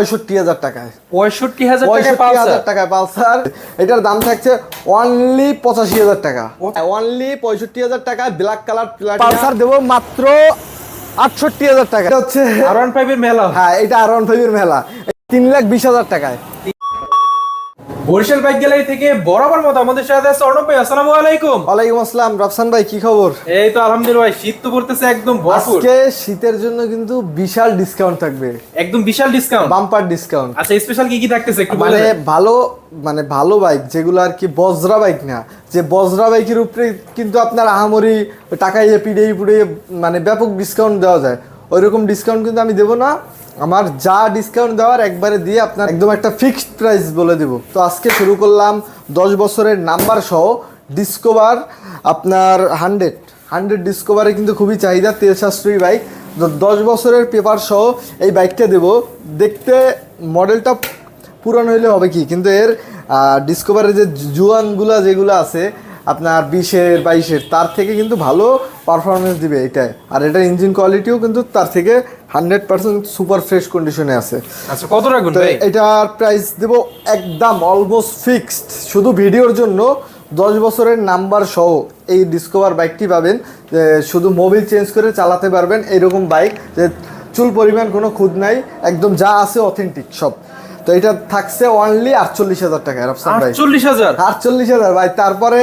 পঁয়ষট্টি হাজার টাকায়। পঁয়ষট্টি হাজার টাকা পঁয়ষট্টি পালসার? হাজার টাকায় পালসার। এটার দাম থাকছে অনলি পঁচাশি হাজার টাকা। অনলি পঁয়ষট্টি হাজার টাকায় ব্ল্যাক কালার পালসার দেবো মাত্র আটষট্টি হাজার টাকা। হচ্ছে আর ওয়ান ফাইভের মেলা। হ্যাঁ এটা আর ওয়ান ফাইভের মেলা। তিন লাখ বিশ হাজার টাকায়। বরিশাল বাইক গ্যালারি থেকে বরাবর মতো আমাদের সাথে আছে অর্ণব ভাই আসসালামু আলাইকুম। ওয়ালাইকুম আসসালাম। রফসান ভাই কি খবর? এই তো আলহামদুলিল্লাহ ভাই শীত তো পড়তেছে একদম ভরপুর। আজকে শীতের জন্য কিন্তু বিশাল ডিসকাউন্ট থাকবে। একদম বিশাল ডিসকাউন্ট বাম্পার ডিসকাউন্ট আচ্ছা স্পেশাল কি কি থাকতেছে একটু মানে ভালো মানে ভালো বাইক যেগুলো আর কি বজরা বাইক না। যে বজরা বাইকের উপরে কিন্তু আপনার আহামরি টাকা ইয়ে পিড়িয়ে পুড়িয়ে মানে ব্যাপক ডিসকাউন্ট দেওয়া যায়। ওই রকম ডিসকাউন্ট কিন্তু আমি দেবো না। আমার যা ডিসকাউন্ট দেওয়ার একবারে দিয়ে আপনার একদম একটা ফিক্সড প্রাইস বলে দেবো। তো আজকে শুরু করলাম দশ বছরের নাম্বার সহ ডিসকভার আপনার হান্ড্রেড হান্ড্রেড ডিসকভারে কিন্তু খুবই চাহিদা, তেল সাশ্রয়ী বাইক দশ বছরের পেপার সহ এই বাইকটা দেবো। দেখতে মডেলটা পুরানো হইলে হবে কি? কিন্তু এর ডিসকভারের যে জুয়ানগুলা যেগুলো আছে, আপনার বিশের, বাইশের, তার থেকে কিন্তু ভালো পারফরমেন্স দিবে এটাই আর এটার ইঞ্জিন কোয়ালিটিও কিন্তু তার থেকে হান্ড্রেড পার্সেন্ট সুপার ফ্রেশ কন্ডিশনে আছে। আচ্ছা কত রাখবেন এটার প্রাইস দেব একদম অলমোস্ট ফিক্সড। শুধু ভিডিওর জন্য দশ বছরের নাম্বার সহ এই ডিসকভার বাইকটি পাবেন। যে শুধু মোবিল চেঞ্জ করে চালাতে পারবেন এইরকম বাইক যে চুল পরিমাণ কোনো খুদ নাই একদম যা আছে অথেন্টিক সব। তো এটা থাকছে অনলি আটচল্লিশ হাজার টাকা রফসান ভাই আটচল্লিশ হাজার? আটচল্লিশ হাজার ভাই তারপরে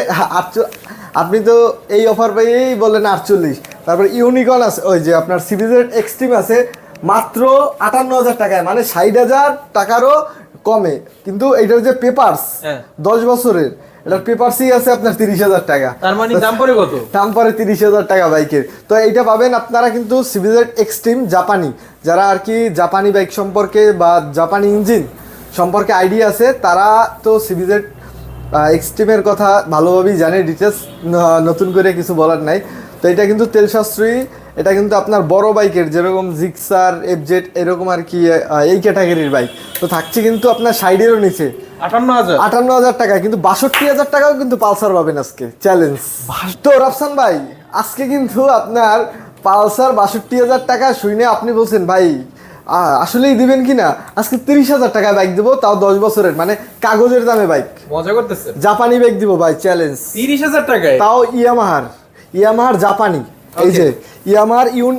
আপনি তো এই অফার পেয়েই বললেন আটচল্লিশ। তারপরে ইউনিকর্ন আছে ওই যে আপনার সিবিজেড এক্সট্রিম আছে মাত্র আটান্ন হাজার টাকায় মানে ষাট হাজার টাকারও কমে। কিন্তু এইটার যে পেপারস হ্যাঁ। দশ বছরের এটার পেপারসই আছে আপনার তিরিশ হাজার টাকা। তার মানে দাম পড়ে কত? দাম পরে তিরিশ হাজার টাকা বাইকের। তো এইটা পাবেন আপনারা কিন্তু সিভিজেড এক্সট্রিম জাপানি। যারা আর কি জাপানি বাইক সম্পর্কে বা জাপানি ইঞ্জিন সম্পর্কে আইডিয়া আছে তারা তো সিভিজেড এক্সট্রিমের কথা ভালোভাবেই জানে ডিটেলস নতুন করে কিছু বলার নাই। তো এটা কিন্তু তেল সাশ্রয়ী এটা কিন্তু আপনার বড় বাইকের যেরকম জিক্সার এফজেড এরকম আর কি এই ক্যাটাগরির বাইক তো থাকছে কিন্তু আপনার সাইডেরও নিচে। আটান্ন হাজার। আটান্ন হাজার টাকা কিন্তু বাষট্টি হাজার টাকাও কিন্তু পালসার পাবেন আজকে চ্যালেঞ্জ তো রাফসান ভাই আজকে কিন্তু আপনার পালসার বাষট্টি হাজার টাকা শুনে আপনি বলছেন ভাই আসলেই দিবেন কি না? আজকে তিরিশ হাজার টাকায় বাইক দেবো তাও দশ বছরের। মানে কাগজের দামে বাইক মজা করতেছে জাপানি বাইক দিব ভাই চ্যালেঞ্জ তিরিশ হাজার টাকায়? তাও ইয়ামাহার। ইয়ামাহার জাপানি এই যে ইয়ামাহার ইউন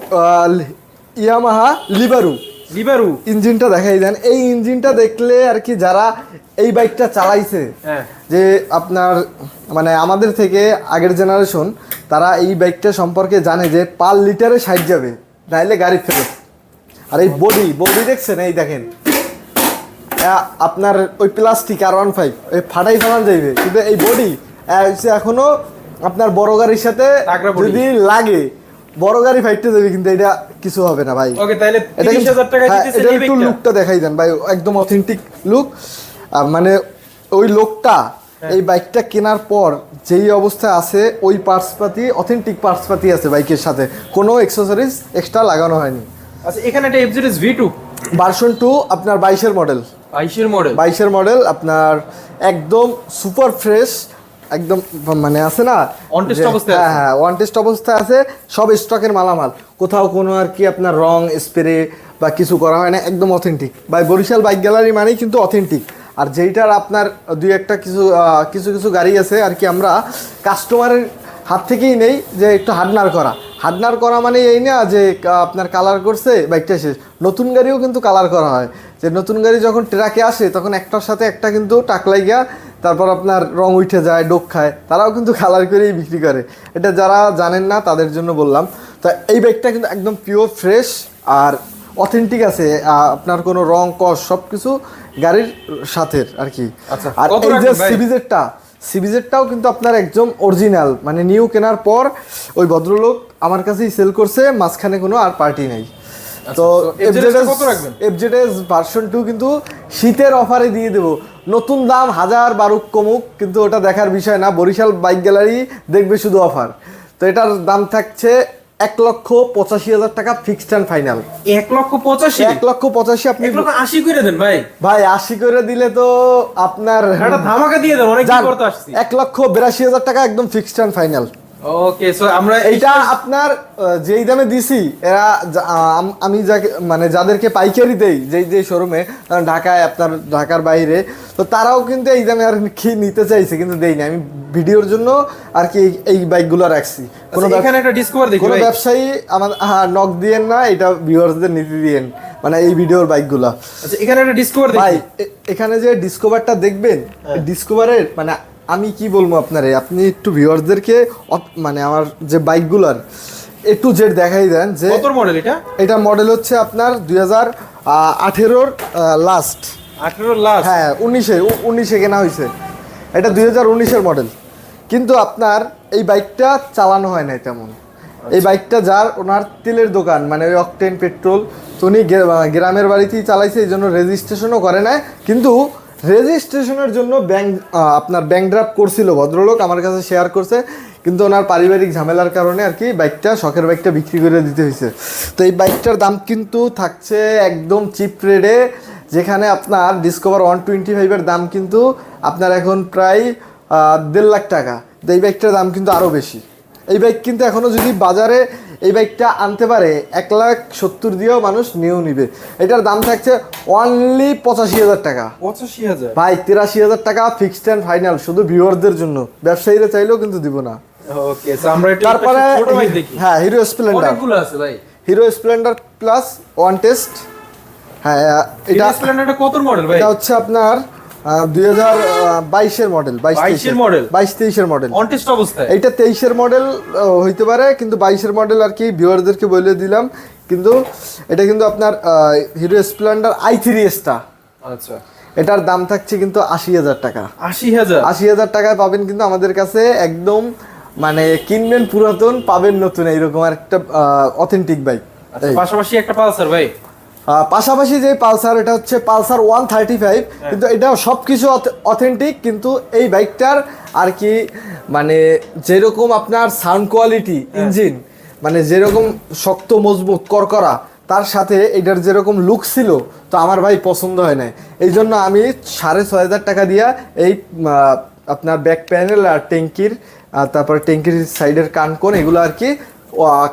ইয়ামাহা লিবারু। লিবারু। ইঞ্জিনটা দেখাই দেন। এই ইঞ্জিনটা দেখলে আর কি যারা এই বাইকটা চালাইছে হ্যাঁ। যে আপনার মানে আমাদের থেকে আগের জেনারেশন তারা এই বাইকটা সম্পর্কে জানে যে পার লিটারে ষাট যাবে নাইলে গাড়ি ফেরত। আর এই বডি বডি দেখছেন? এই দেখেন। আপনার ওই প্লাস্টিক আর ওয়ান ফাইভ ওই ফাটাই ফাটান যাইবে। কিন্তু এই বডি এখনও আপনার বড় গাড়ির সাথে যদি লাগে বড় গাড়ি ফাইটতে যাবে কিন্তু এটা কিছু হবে না ভাই। ওকে তাহলে এটা তিরিশ কিন্তু- হাজার টাকা হ্যাঁ, দিতেছে একটু লুকটা দেখাই দেন ভাই একদম অথেন্টিক লুক মানে ওই লোকটা হ্যাঁ। এই বাইকটা কেনার পর যেই অবস্থায় আছে ওই পার্টস পাতি অথেন্টিক পার্টস পাতি আছে বাইকের সাথে। কোনো এক্সেসরিজ এক্সট্রা লাগানো হয়নি। আচ্ছা এখানে একটা FZS V two version two আপনার বাইশের মডেল বাইশের মডেল বাইশের মডেল আপনার একদম সুপার ফ্রেশ একদম মানে আছে না? অবস্থায় হ্যাঁ আছে। হ্যাঁ ওয়ান টেস্ট অবস্থায় আছে সব স্টকের মালামাল। কোথাও কোনো আর কি আপনার রং স্প্রে বা কিছু করা হয় না একদম অথেন্টিক বা বরিশাল বাইক গ্যালারি মানেই কিন্তু অথেন্টিক আর যেইটার আপনার দুই একটা কিছু কিছু কিছু গাড়ি আছে আর কি আমরা কাস্টমারের হাত থেকেই নেই যে একটু হাডনার করা। হাডনার করা মানে এই না যে আপনার কালার করছে বাইকটা শেষ। নতুন গাড়িও কিন্তু কালার করা হয়। যে নতুন গাড়ি যখন ট্রাকে আসে তখন একটার সাথে একটা কিন্তু টাকলাই গিয়া তারপর আপনার রং উঠে যায় ডোক খায় তারাও কিন্তু কালার করেই বিক্রি করে। এটা যারা জানেন না তাদের জন্য বললাম। তো এই ব্যাগটা কিন্তু একদম পিওর ফ্রেশ আর অথেন্টিক আছে। আপনার কোনো রং কস সব কিছু গাড়ির সাথে আর কি আচ্ছা, আর এই যে? সিবিজেডটা সিবিজেডটাও কিন্তু আপনার একদম অরিজিনাল মানে নিউ কেনার পর ওই ভদ্রলোক আমার কাছেই সেল করছে মাঝখানে কোনো আর পার্টি নেই। তো তো? এফজেডএস ভার্সন টু কিন্তু শীতের অফারে দিয়ে দেবো। নতুন দাম হাজার বারুক কমুক কিন্তু ওটা দেখার বিষয় না। বরিশাল বাইক গ্যালারি দেখবে শুধু অফার তো এটার দাম থাকছে এক লক্ষ পঁচাশি হাজার টাকা ফিক্সড অ্যান্ড ফাইনাল এক লক্ষ পঁচাশি? এক লক্ষ পঁচাশি আপনি আশি করে দেন ভাই। ভাই আশি করে দিলে তো আপনার ধামাকা দিয়ে দেন অনেক করতে আসছি। এক লক্ষ বিরাশি হাজার টাকা একদম fixed and final okay so আমরা এইটা আপনার যেই দামে দিছি এরা আমি যাকে মানে যাদেরকে পাইকারি দেই যেই যে শোরুমে ঢাকায় আপনার ঢাকার বাইরে তো তারাও কিন্তু এই দামে আর কি নিতে চাইছে কিন্তু দেইনি আমি ভিডিওর জন্য আর কি এই- বাইকগুলো রাখছি। কোনো আচ্ছা, এখানে একটা ডিসকভার দেখি কোনো ব্যবসায়ী আমার হ্যাঁ নক দিয়েন না এটা ভিউয়ার্সদের নীতি দিয়েন মানে এই ভিডিওর বাইকগুলো। আচ্ছা এখানে একটা ডিসকভার ভাই এখানে যে ডিসকভারটা দেখবেন ডিসকভারের মানে আমি কি বলব আপনারে? আপনি একটু ভিউয়ার্সদেরকে মানে আমার যে বাইকগুলোর এ টু জেড দেখাই দেন যে কত মডেল এটা? এটা মডেল হচ্ছে আপনার দুই হাজার আঠেরোর লাস্ট 18 লাস্ট হ্যাঁ উনিশে উনিশে কেনা হয়েছে এটা দুই হাজার উনিশের মডেল কিন্তু আপনার এই বাইকটা চালানো হয় নাই তেমন। এই বাইকটা যার ওনার তেলের দোকান মানে ওই অকটেন পেট্রোল তো উনি গ্রামের বাড়িতেই চালাইছে এই জন্য রেজিস্ট্রেশনও করে না কিন্তু রেজিস্ট্রেশনের জন্য ব্যাংক আপনার ব্যাংক ড্রাফট করছিল ভদ্রলোক, আমার কাছে শেয়ার করছে, কিন্তু ওনার পারিবারিক ঝামেলার কারণে আর কি বাইকটা, শখের বাইকটা বিক্রি করে দিতে হয়েছে। তো এই বাইকটার দাম কিন্তু থাকছে একদম চিপ রেটে যেখানে আপনার ডিসকভার ওয়ান টোয়েন্টি ফাইভের দাম কিন্তু আপনার এখন প্রায় দেড় লাখ টাকা। তো এই বাইকটার দাম কিন্তু আরও বেশি। এই বাইক কিন্তু এখনও যদি বাজারে এই বাইকটা আনতে পারে এক লাখ সত্তর দিয়েও মানুষ নিয়েও নিবে। এটার দাম থাকছে অনলি পঁচাশি হাজার টাকা। 85000 ভাই তিরাশি হাজার টাকা ফিক্সড অ্যান্ড ফাইনাল শুধু ভিউয়ারদের জন্য। ব্যবসায়ীরা চাইলেও কিন্তু দিব না। ওকে আমরা তারপরে হ্যাঁ হিরো স্প্লেন্ডার অনেকগুলো আছে ভাই। Hero Splendor plus one test হ্যাঁ এটা এটা স্প্লেন্ডারটা কত মডেল ভাই? এটা হচ্ছে আপনার দুই হাজার বাইশের মডেল বাইশ 22 এর বাইশ তেইশের মডেল অবস্থায়? এইটা তেইশের মডেল হইতে পারে কিন্তু বাইশের মডেল আর কি ভিউয়ারদেরকে বলে দিলাম। কিন্তু এটা কিন্তু আপনার হিরো স্প্লেন্ডার আই থ্রি এসটা আচ্ছা। এটার দাম থাকছে কিন্তু আশি হাজার টাকা। 80000 আশি হাজার টাকায় পাবেন কিন্তু আমাদের কাছে একদম মানে কিনবেন পুরাতন পাবেন নতুন এইরকম আর একটা অথেন্টিক বাইক আচ্ছা পাশাপাশি একটা পালসার ভাই। পাশাপাশি যে পালসার এটা হচ্ছে পালসার ওয়ান থার্টি ফাইভ কিন্তু এটা সব কিছু অথেন্টিক কিন্তু এই বাইকটার আর কি মানে যেরকম আপনার সাউন্ড কোয়ালিটি ইঞ্জিন মানে যেরকম শক্ত মজবুত করকরা তার সাথে এটার যেরকম লুক ছিল তো আমার ভাই পছন্দ হয় নাই। এই জন্য আমি সাড়ে ছয় হাজার টাকা দিয়া এই আপনার ব্যাক প্যানেল আর ট্যাঙ্কির আর তারপর ট্যাঙ্কির সাইডের কান কোন এগুলো আর কি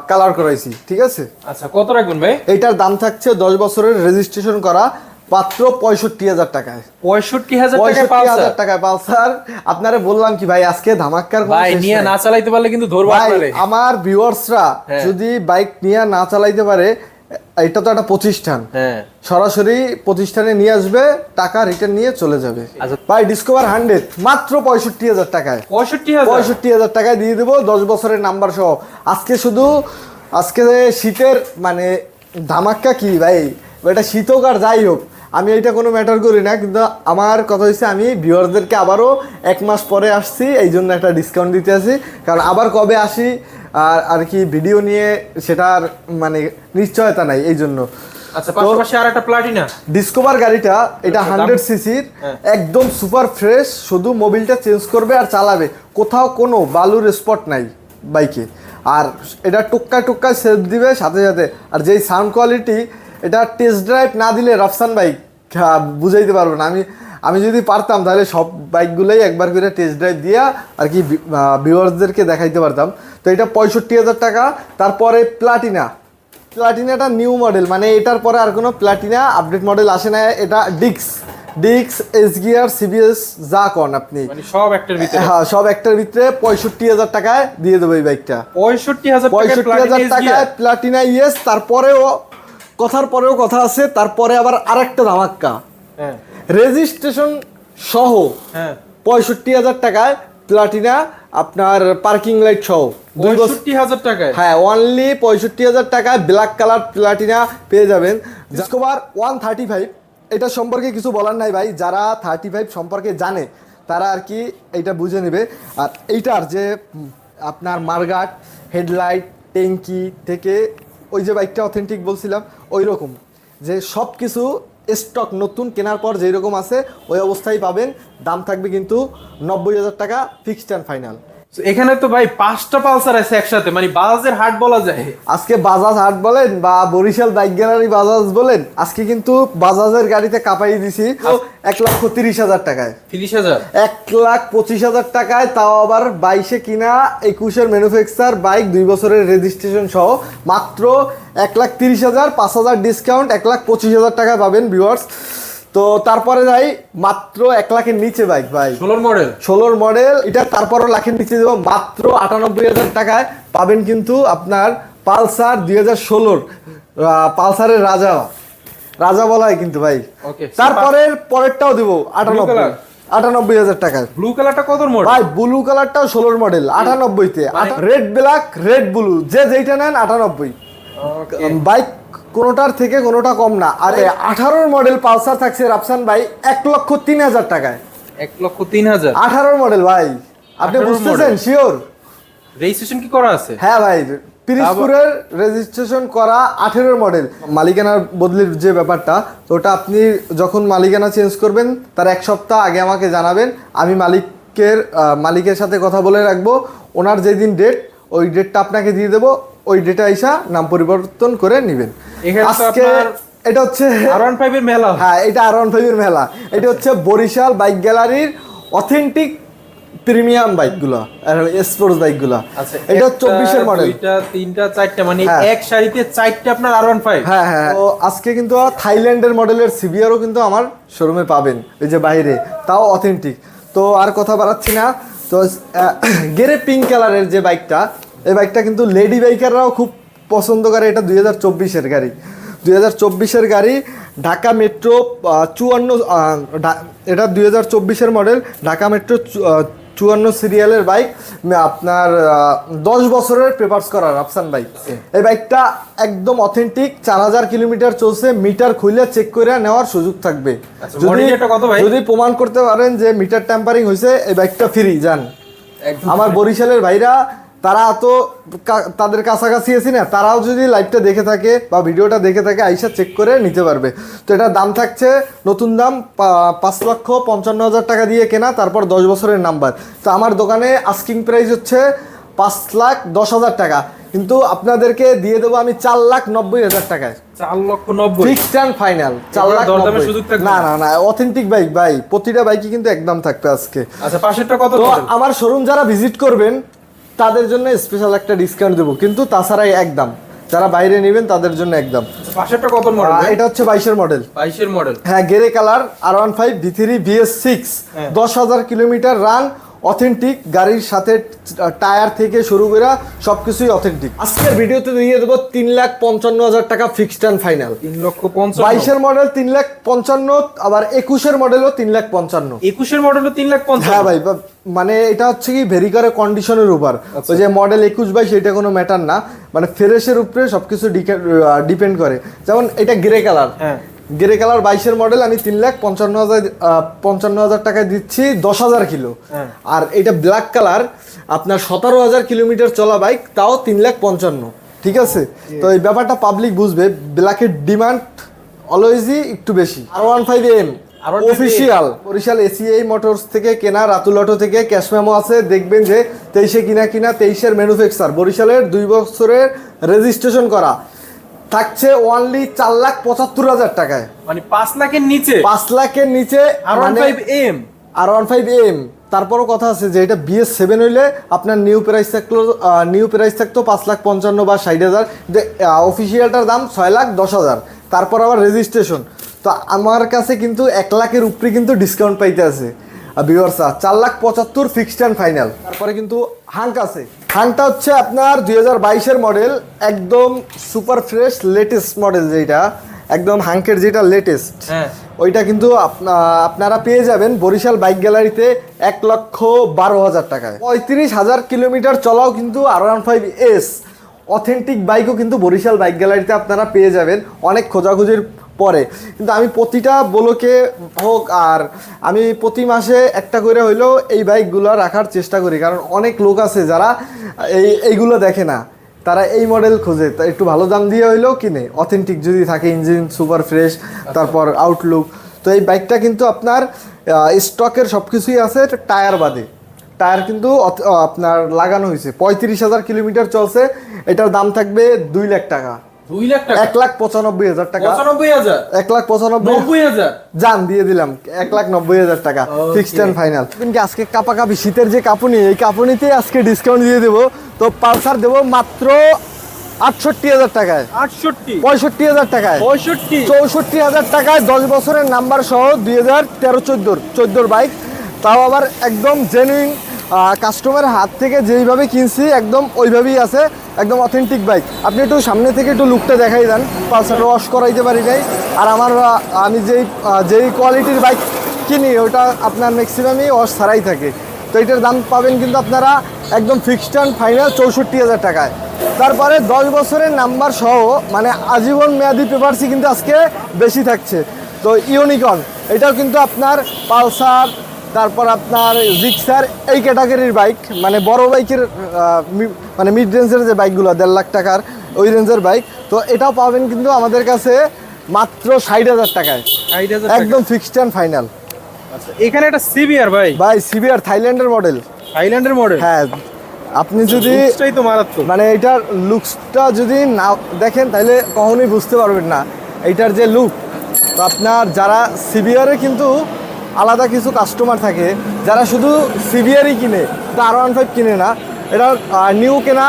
কালার করাইছি ঠিক আছে? আচ্ছা কত রাখবেন ভাই? এটার দাম থাকছে দশ বছরের রেজিস্ট্রেশন করা মাত্র পঁয়ষট্টি হাজার টাকায়। 65000 টাকা পঁয়ষট্টি হাজার টাকায় পালসার। আপনারে বললাম কি ভাই আজকে ধামাক্কার ভাই নিয়ে না চালাইতে পারলে কিন্তু ধরবো আমার ভিউয়ার্সরা হ্যাঁ। যদি বাইক নিয়ে না চালাইতে পারে এটা তো একটা প্রতিষ্ঠান। হ্যাঁ। সরাসরি প্রতিষ্ঠানে নিয়ে আসবে টাকা রিটার্ন নিয়ে চলে যাবে। ভাই ডিসকভার হান্ড্রেড মাত্র পঁয়ষট্টি হাজার টাকায়। 65000 পঁয়ষট্টি হাজার টাকায় দিয়ে দেবো দশ বছরের নাম্বার সহ। আজকে শুধু আজকে শীতের মানে ধামাক্কা কি ভাই? এটা শীত হোক আর যাই হোক আমি এটা কোনো ম্যাটার করি না কিন্তু আমার কথা হচ্ছে আমি ভিউয়ারদেরকে আবারও এক মাস পরে আসছি এই জন্য একটা ডিসকাউন্ট দিতে আসি। কারণ আবার কবে আসি আর আর কি ভিডিও নিয়ে সেটার মানে নিশ্চয়তা নাই এই জন্য। আচ্ছা পাশাপাশি আর একটা প্লাটিনা ডিসকভার গাড়িটা এটা হান্ড্রেড সিসির হ্যাঁ। একদম সুপার ফ্রেশ শুধু মোবিলটা চেঞ্জ করবে আর চালাবে। কোথাও কোনো বালুর স্পট নাই বাইকে আর এটা টুক্কা টুক্কা সেলফ দিবে সাথে সাথে আর যেই সাউন্ড কোয়ালিটি এটা টেস্ট ড্রাইভ না দিলে রাফসান বাইক বুঝাইতে পারব না। আমি আমি যদি পারতাম তাহলে সব বাইকগুলোই একবার করে টেস্ট ড্রাইভ দিয়া আর কি ভিউয়ার্সদেরকে দেখাইতে পারতাম। তো এটা পঁয়ষট্টি হাজার টাকা। তারপরে প্লাটিনা প্লাটিনাটা নিউ মডেল মানে এটার পরে আর কোনো প্লাটিনা আপডেট মডেল আসে না এটা ডিক্স ডিক্স এস গিয়ার সিবিএস যা কন আপনি। মানে সব একটার ভিতরে। হ্যাঁ সব একটার ভিতরে পঁয়ষট্টি হাজার টাকায় দিয়ে দেবো এই বাইকটা পঁয়ষট্টি হাজার পঁয়ষট্টি হাজার টাকায় প্লাটিনা ইয়েস তারপরেও কথার পরেও কথা আছে তারপরে আবার আরেকটা ধামাক্কা। হ্যাঁ। রেজিস্ট্রেশন সহ হ্যাঁ। পঁয়ষট্টি হাজার টাকায় প্লাটিনা আপনার পার্কিং লাইট সহ। দুই 65000 টাকায়? হ্যাঁ অনলি পঁয়ষট্টি হাজার টাকায় ব্ল্যাক কালার প্লাটিনা পেয়ে যাবেন। ডিসকভার ওয়ান থার্টি ফাইভ এটা সম্পর্কে কিছু বলার নাই ভাই। যারা থার্টি ফাইভ সম্পর্কে জানে তারা আর কি এইটা বুঝে নেবে। আর এইটার যে আপনার মার্গাট হেডলাইট ট্যাঙ্কি থেকে ওই যে বাইকটা অথেন্টিক বলছিলাম ওই রকম যে সব কিছু স্টক নতুন কেনার পর যেরকম আছে, ওই অবস্থায় পাবেন। দাম থাকবে কিন্তু নব্বই হাজার টাকা ফিক্সড অ্যান্ড ফাইনাল এখানে তো ভাই পাঁচটা পালসার আছে একসাথে মানে বাজাজের হাট বলা যায়। আজকে বাজাজ হাট বলেন বা বরিশাল বাইক গ্যালারি বাজাজ বলেন আজকে কিন্তু বাজাজের গাড়িতে কাপাই দিছি এক লক্ষ তিরিশ হাজার টাকায়। তিরিশ হাজার? এক লাখ পঁচিশ হাজার টাকায় তাও আবার বাইশে কিনা একুশের ম্যানুফ্যাকচার বাইক দুই বছরের রেজিস্ট্রেশন সহ মাত্র এক লাখ তিরিশ হাজার পাঁচ হাজার ডিসকাউন্ট এক লাখ পঁচিশ হাজার টাকায় পাবেন ভিউয়ার্স তো তারপরে যাই মাত্র এক লাখের নিচে বাইক ভাই ষোলোর মডেল ষোলোর মডেল এটা তারপরও লাখের নিচে দেবো মাত্র আটানব্বই হাজার টাকায়। পাবেন কিন্তু আপনার পালসার দুই হাজার ষোলোর পালসারের রাজা। রাজা বলা হয় কিন্তু ভাই। তারপরের পরেরটাও দেবো আটানব্বই। আটানব্বই হাজার টাকায়। ব্লু কালারটা কত মডেল ভাই ব্লু কালারটাও ষোলোর মডেল আটানব্বইতে। রেড ব্ল্যাক রেড ব্লু যে যেইটা নেন আটানব্বই। বাইক কোনোটার থেকে কোনোটা কম না। আর আঠারোর মডেল পালসার থাকছে রাফসান ভাই এক লক্ষ তিন হাজার টাকায়। এক লক্ষ তিন হাজার? আঠারোর মডেল ভাই। আপনি 18 বুঝতেছেন? শিওর রেজিস্ট্রেশন কি করা আছে? হ্যাঁ ভাই পিরিজপুরের রেজিস্ট্রেশন করা আঠেরোর মডেল মালিকানার বদলির যে ব্যাপারটা তো ওটা আপনি যখন মালিকানা চেঞ্জ করবেন তার এক সপ্তাহ আগে আমাকে জানাবেন। আমি মালিকের মালিকের সাথে কথা বলে রাখব। ওনার যেদিন ডেট ওই ডেটটা আপনাকে দিয়ে দেবো। ওই ডেটা আইসা নাম পরিবর্তন করে নেবেন। এখানে আজকে এটা হচ্ছে আর ওয়ান ফাইভ এর মেলা। হ্যাঁ এটা আর ওয়ান ফাইভের মেলা। এটা হচ্ছে বরিশাল বাইক গ্যালারির অথেন্টিক প্রিমিয়াম বাইকগুলো স্পোর্টস বাইকগুলো। আচ্ছা এটা চব্বিশের মডেল দুইটা তিনটা চারটা মানে হ্যাঁ। এক সারিতে চারটা আপনার আর ওয়ান ফাইভ হ্যাঁ হ্যাঁ তো আজকে কিন্তু থাইল্যান্ডের মডেলের সিবিআরও কিন্তু আমার শোরুমে পাবেন এই যে বাইরে। তাও অথেন্টিক তো আর কথা বাড়াচ্ছি না। তো গেরে পিঙ্ক কালারের যে বাইকটা এই বাইকটা কিন্তু লেডি বাইকাররাও খুব পছন্দ করে এটা দুই হাজার চব্বিশের গাড়ি। দুই হাজার চব্বিশের গাড়ি ঢাকা মেট্রো চুয়ান্ন এটা দুই হাজার চব্বিশের মডেল ঢাকা মেট্রো চুয়ান্ন সিরিয়ালের বাইক আপনার দশ বছরের পেপার্স করা রাফসান বাইক। এই বাইকটা একদম অথেন্টিক চার হাজার কিলোমিটার চলছে মিটার খুলে চেক করে নেওয়ার সুযোগ থাকবে। আচ্ছা, যদি যদি প্রমাণ করতে পারেন যে মিটার ট্যাম্পারিং হয়েছে এই বাইকটা ফ্রি যান আমার বরিশালের ভাইরা তারা তো তাদের কাছাকাছি এসি না তারাও যদি লাইভটা দেখে থাকে বা ভিডিওটা দেখে থাকে আইসা চেক করে নিতে পারবে। তো এটার দাম থাকছে নতুন দাম পাঁচ লক্ষ পঞ্চান্ন হাজার টাকা দিয়ে কেনা তারপর দশ বছরের নাম্বার তো আমার দোকানে আস্কিং প্রাইস হচ্ছে পাঁচ লাখ দশ হাজার টাকা। কিন্তু আপনাদেরকে দিয়ে দেবো আমি চার লাখ নব্বই হাজার টাকায়। চার লক্ষ নব্বই? ফিক্সড অ্যান্ড ফাইনাল চার লাখ। না না না অথেন্টিক বাইক ভাই। প্রতিটা বাইকই কিন্তু একদম থাকবে আজকে। আচ্ছা পাশেরটা কত আমার শোরুম যারা ভিজিট করবেন তাদের জন্য স্পেশাল একটা ডিসকাউন্ট দেবো। কিন্তু তাছাড়া একদম যারা বাইরে নেবেন তাদের জন্য একদম আচ্ছা, পাশেরটা কত মডেল এটা হচ্ছে বাইশের মডেল বাইশের মডেল হ্যাঁ grey colour R one five V three VS six. দশ হাজার কিলোমিটার রান অথেন্টিক গাড়ির সাথে টায়ার থেকে শুরু করে সব কিছুই অথেন্টিক আজকের ভিডিওতে দিয়ে দেবো তিন লাখ পঞ্চান্ন হাজার টাকা ফিক্সড অ্যান্ড ফাইনাল তিন লক্ষ পঞ্চান্ন। বাইশের মডেল তিন লাখ পঞ্চান্ন আবার একুশের মডেলও তিন লাখ পঞ্চান্ন। একুশের মডেলও তিন লাখ পঞ্চান্ন? হ্যাঁ ভাই মানে এটা হচ্ছে কি ভেরি করে কন্ডিশনের উপর। ওই যে মডেল একুশ বাইশ এটা কোনো ম্যাটার না। মানে ফ্রেশের উপরে সবকিছু ডিপেন্ড করে। যেমন এটা গ্রে কালার হ্যাঁ। গ্রে কালার বাইশের মডেল আমি তিন লাখ পঞ্চান্ন হাজার পঞ্চান্ন হাজার টাকায় দিচ্ছি দশ হাজার কিলো। হ্যাঁ। আর এটা ব্ল্যাক কালার আপনার সতেরো হাজার কিলোমিটার চলা বাইক তাও তিন লাখ পঞ্চান্ন। ঠিক আছে? তো এই ব্যাপারটা পাবলিক বুঝবে ব্ল্যাকের ডিমান্ড অলওয়েজই একটু বেশি। R one five M R15M official Barishal ACI Motors থেকে কেনা রাতুল অটো থেকে ক্যাশ মেমো আছে দেখবেন যে তেইশে কিনা কিনা তেইশের ম্যানুফ্যাকচার বরিশালের দুই বছরের রেজিস্ট্রেশন করা। থাকছে ওনলি চার লাখ পঁচাত্তর হাজার টাকায়। মানে পাঁচ লাখের নিচে? পাঁচ লাখের নিচে R one five M R one five M তারপরও কথা আছে যে এটা বিএস সেভেন হইলে আপনার নিউ প্রাইস থাকল নিউ প্রাইস থাকতো পাঁচ লাখ পঞ্চান্ন বা ষাট হাজার। অফিসিয়ালটার দাম ছয় লাখ দশ হাজার। তারপর আবার রেজিস্ট্রেশন তো আমার কাছে কিন্তু এক লাখের উপরে কিন্তু ডিসকাউন্ট পাইতে আছে। ভিউয়ার্সা চার লাখ পঁচাত্তর ফিক্সড অ্যান্ড ফাইনাল তারপরে কিন্তু হাঙ্ক আছে। হাঙ্কটা হচ্ছে আপনার দুই হাজার বাইশের মডেল একদম সুপার ফ্রেশ লেটেস্ট মডেল যেটা একদম হাঙ্কের যেটা লেটেস্ট হ্যাঁ। ওইটা কিন্তু আপনারা পেয়ে যাবেন বরিশাল বাইক গ্যালারিতে এক লক্ষ বারো হাজার টাকায়। পঁয়ত্রিশ হাজার কিলোমিটার চলাও কিন্তু R one five S authentic বাইকও কিন্তু বরিশাল বাইক গ্যালারিতে আপনারা পেয়ে যাবেন। অনেক খোঁজাখুঁজির পরে। কিন্তু আমি প্রতিটা বলোকে হোক আর আমি প্রতি মাসে একটা করে হইলেও এই বাইকগুলো রাখার চেষ্টা করি। কারণ অনেক লোক আছে যারা এই, এইগুলো দেখে না। তারা এই মডেল খোঁজে। তা একটু ভালো দাম দিয়ে হইলেও কিনে। অথেন্টিক যদি থাকে ইঞ্জিন সুপার ফ্রেশ তারপর আউটলুক তো এই বাইকটা কিন্তু আপনার স্টকের সব কিছুই আছে টায়ার বাদে। টায়ার কিন্তু আপনার লাগানো হয়েছে পঁয়ত্রিশ হাজার কিলোমিটার চলছে। এটার দাম থাকবে দুই লাখ টাকা দুই লাখ টাকা। এক লাখ পঁচানব্বই হাজার টাকা। পঁচানব্বই এক লাখ পঁচানব্বই নব্বই দিয়ে দিলাম। এক লাখ নব্বই হাজার টাকা। ফিক্সড অ্যান্ড ফাইনাল কিন্তু আজকে কাপা শীতের যে কাপুনি এই কাপুনিতে আজকে ডিসকাউন্ট দিয়ে দেবো। তো পালসার দেবো মাত্র আটষট্টি হাজার টাকায়। আটষট্টি। পঁয়ষট্টি হাজার টাকায়। পঁয়ষট্টি। চৌষট্টি হাজার টাকায় দশ বছরের নাম্বার সহ দুই হাজার তেরো চোদ্দোর চোদ্দোর বাইক তাও আবার একদম জেনুইন কাস্টমারের হাত থেকে যেইভাবে কিনছি, একদম ওইভাবেই আছে, একদম অথেন্টিক বাইক আপনি একটু সামনে থেকে একটু লুকটা দেখাই দেন পালসারটা ওয়াশ করাইতে পারি নাই। আর আমার আমি যেই যেই কোয়ালিটির বাইক কিনি ওটা আপনার ম্যাক্সিমামই ওয়াশ ছাড়াই থাকে। তো এটার দাম পাবেন কিন্তু আপনারা একদম ফিক্সড অ্যান্ড ফাইনাল চৌষট্টি হাজার টাকায়। তারপরে দশ বছরের নাম্বার সহ মানে আজীবন মেয়াদি পেপারসই কিন্তু আজকে বেশি থাকছে। তো ইউনিকন এটাও কিন্তু আপনার পালসার তারপর আপনার জিক্সার এই ক্যাটাগরির বাইক মানে বড় বাইকের মানে মিড রেঞ্জের যে বাইকগুলো দেড় লাখ টাকার ওই রেঞ্জের বাইক তো এটাও পাবেন কিন্তু আমাদের কাছে মাত্র ষাট হাজার টাকায়। একদম ফিক্সড অ্যান্ড ফাইনাল আচ্ছা এখানে একটা সিবিআর ভাই। ভাই সিবিআর থাইল্যান্ডের মডেল থাইল্যান্ডের মডেল হ্যাঁ আপনি যদি লুকসটাই তো মারাত্মক। মানে এটার লুকসটা যদি না দেখেন তাহলে কখনোই বুঝতে পারবেন না। এইটার যে লুক তো আপনার যারা সিবিআরে কিন্তু আলাদা কিছু কাস্টমার থাকে যারা শুধু সিবিআরই কিনে আর ওয়ান ফাইভ কিনে না, এটা নিউ কেনা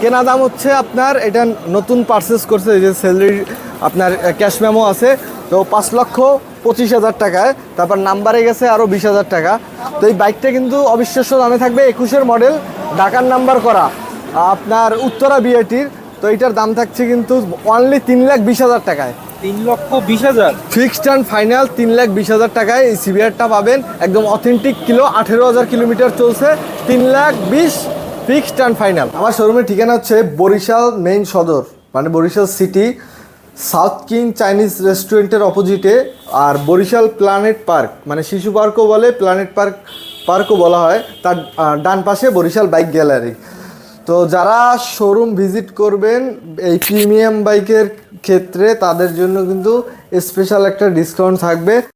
কেনা দাম হচ্ছে আপনার, এটা নতুন পারচেস করছে, এই যে স্যালারি আপনার ক্যাশ মেমো আছে, তো পাঁচ লক্ষ পঁচিশ হাজার টাকায়, তারপর নাম্বারে গেছে আরও বিশ হাজার টাকা। তো এই বাইকটা কিন্তু অবিশ্বাস্য দামে থাকবে, একুশের মডেল ঢাকার নাম্বার করা। আপনার উত্তরা বিআইটির তো এটার দাম থাকছে কিন্তু অনলি তিন লাখ বিশ হাজার টাকায়। তিন লক্ষ বিশ হাজার। ফিক্সড অ্যান্ড ফাইনাল তিন লাখ বিশ হাজার টাকায় এই সিবিআরটা পাবেন। একদম অথেন্টিক কিলো, আঠেরো হাজার কিলোমিটার চলছে। তিন লাখ বিশ ফিক্সড অ্যান্ড ফাইনাল। আমার শোরুমের ঠিকানা হচ্ছে বরিশাল মেইন সদর মানে Barishal city South King Chinese রেস্টুরেন্টের অপোজিটে আর বরিশাল প্ল্যানেট পার্ক মানে শিশু পার্কও বলে প্ল্যানেট পার্ক পার্কও বলা হয়। তার ডান পাশে বরিশাল বাইক গ্যালারি তো যারা শোরুম ভিজিট করবেন, এই প্রিমিয়াম বাইকের ক্ষেত্রে তাদের জন্য কিন্তু স্পেশাল একটা ডিসকাউন্ট থাকবে।